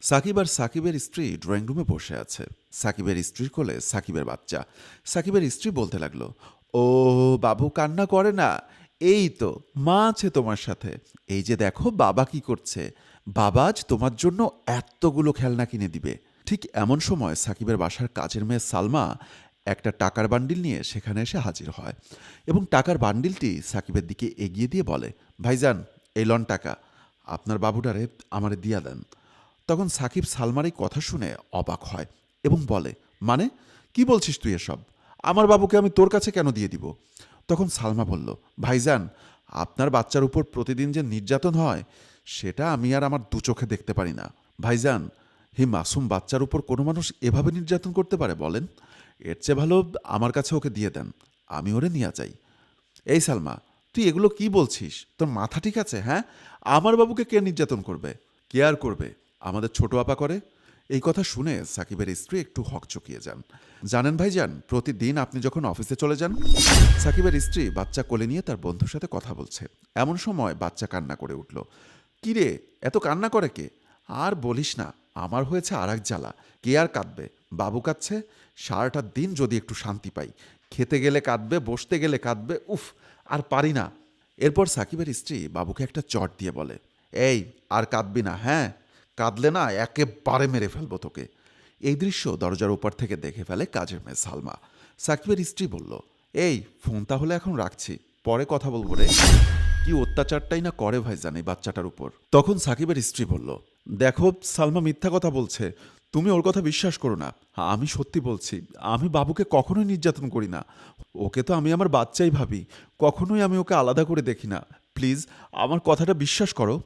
সাকিব আর সাকিবের স্ত্রী ড্রয়িং রুমে বসে আছে। সাকিবের স্ত্রীর কোলে সাকিবের বাচ্চা। সাকিবের স্ত্রী বলতে লাগল, ও বাবু, কান্না করে না। এই তো, মা আছে তোমার সাথে। এই যে দেখো, বাবা কি করছে। বাবা আজ তোমার জন্য এতগুলো খেলনা কিনে দিবে। ঠিক এমন সময় সাকিবের বাসার কাজের মেয়ে সালমা একটা টাকার বান্ডিল নিয়ে সেখানে এসে হাজির হয় এবং টাকার বান্ডিলটি সাকিবের দিকে এগিয়ে দিয়ে বলে, ভাইজান, এই লন টাকা। আপনার বাবুটারে আমারে দিয়া দেন। তখন সাকিব সালমার এই কথা শুনে অবাক হয় এবং বলে মানে? কি বলছিস তুই এসব? আমার বাবুকে আমি তোর কাছে কেন দিয়ে দিব? তখন সালমা বলল, ভাইজান, আপনার বাচ্চার উপর প্রতিদিন যে নির্যাতন হয়, সেটা আমি আর আমার দু চোখে দেখতে পারি না। ভাইজান, হি মাসুম বাচ্চার উপর কোনো মানুষ এভাবে নির্যাতন করতে পারে বলেন? এর চেয়ে ভালো আমার কাছে ওকে দিয়ে দেন, আমি ওরে নিয়ে যাই। এই সালমা, তুই এগুলো কি বলছিস? তোর মাথা ঠিক আছে হ্যাঁ? আমার বাবুকে কে নির্যাতন করবে? কে আর করবে? আমাদের ছোট আপা করে। এই কথা শুনে সাকিবের স্ত্রী একটু হক চকিয়ে যান। জানেন ভাই যান প্রতিদিন আপনি যখন অফিসে চলে যান, সাকিবের স্ত্রী বাচ্চা কোলে নিয়ে তার বন্ধুর সাথে কথা বলছে। এমন সময় বাচ্চা কান্না করে উঠল। কি রে, এত কান্না করে কে? আর বলিস না, আমার হয়েছে আর এক জ্বালা। কে আর কাঁদবে? বাবু কাঁদছে? সারাটা দিন যদি একটু শান্তি পাই। খেতে গেলে কাঁদবে, বসতে গেলে কাঁদবে, উফ, আর পারি না। এরপর সাকিবের স্ত্রী বাবুকে একটা চট দিয়ে বলে, এই, আর কাঁদবি না হ্যাঁ? কাঁদলে না একেবারে মেরে ফেলব তোকে। এই দৃশ্য দরজার উপর থেকে দেখে ফেলে কাজের মেয়ে সালমা। সাকিবের স্ত্রী বলল, এই, ফোন তাহলে এখন রাখছি, পরে কথা বলব রে। কি অত্যাচারটাই না করে ভাইজান এই বাচ্চাটার উপর। তখন সাকিবের স্ত্রী বলল, দেখো, সালমা মিথ্যা কথা বলছে, তুমি ওর কথা বিশ্বাস করো না। আমি সত্যি বলছি, আমি বাবুকে কখনোই নির্যাতন করি না। ওকে তো আমি আমার বাচ্চাই ভাবি, কখনোই আমি ওকে আলাদা করে দেখি না। প্লিজ, আমার কথাটা বিশ্বাস করো।